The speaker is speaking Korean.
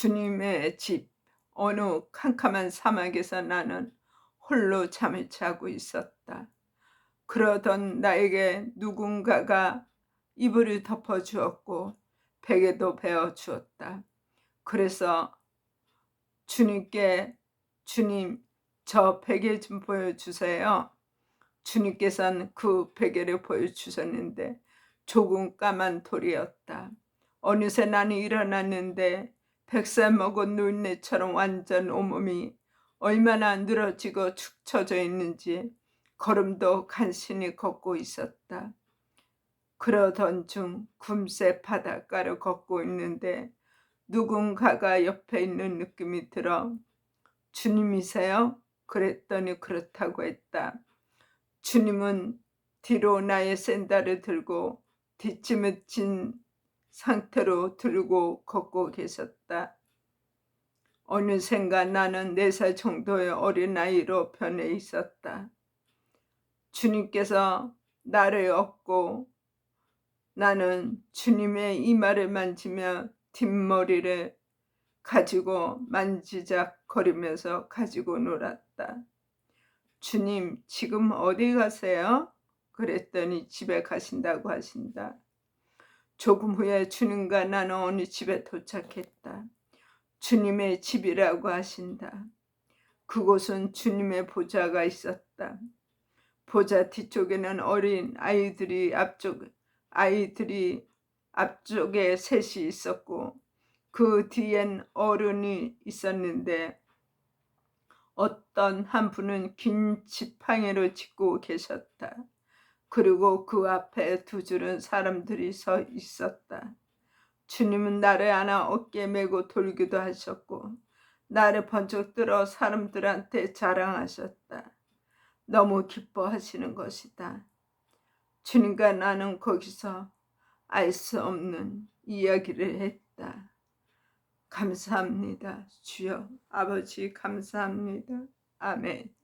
주님의 집 어느 캄캄한 사막에서 나는 홀로 잠을 자고 있었다. 그러던 나에게 누군가가 이불을 덮어 주었고 베개도 베어 주었다. 그래서 주님께 주님 저 베개 좀 보여주세요. 주님께서는 그 베개를 보여주셨는데 조금 까만 돌이었다. 어느새 나는 일어났는데 백살 먹은 노인네처럼 완전 온몸이 얼마나 늘어지고 축 처져 있는지 걸음도 간신히 걷고 있었다. 그러던 중 금세 바닷가를 걷고 있는데 누군가가 옆에 있는 느낌이 들어 주님이세요? 그랬더니 그렇다고 했다. 주님은 뒤로 나의 샌들을 들고 진 상태로 들고 걷고 계셨다. 어느샌가 나는 네 살 정도의 어린아이로 변해 있었다. 주님께서 나를 업고 나는 주님의 이마를 만지며 뒷머리를 가지고 만지작거리면서 가지고 놀았다. 주님, 지금 어디 가세요? 그랬더니 집에 가신다고 하신다. 조금 후에 주님과 나는 어느 집에 도착했다. 주님의 집이라고 하신다. 그곳은 주님의 보좌가 있었다. 보좌 뒤쪽에는 어린 아이들이 앞쪽 아이들이 앞쪽에 셋이 있었고 그 뒤엔 어른이 있었는데 어떤 한 분은 긴 지팡이를 짚고 계셨다. 그리고 그 앞에 두 줄은 사람들이 서 있었다. 주님은 나를 안아 어깨에 메고 돌기도 하셨고 나를 번쩍 들어 사람들한테 자랑하셨다. 너무 기뻐하시는 것이다. 주님과 나는 거기서 알 수 없는 이야기를 했다. 감사합니다. 주여 아버지 감사합니다. 아멘.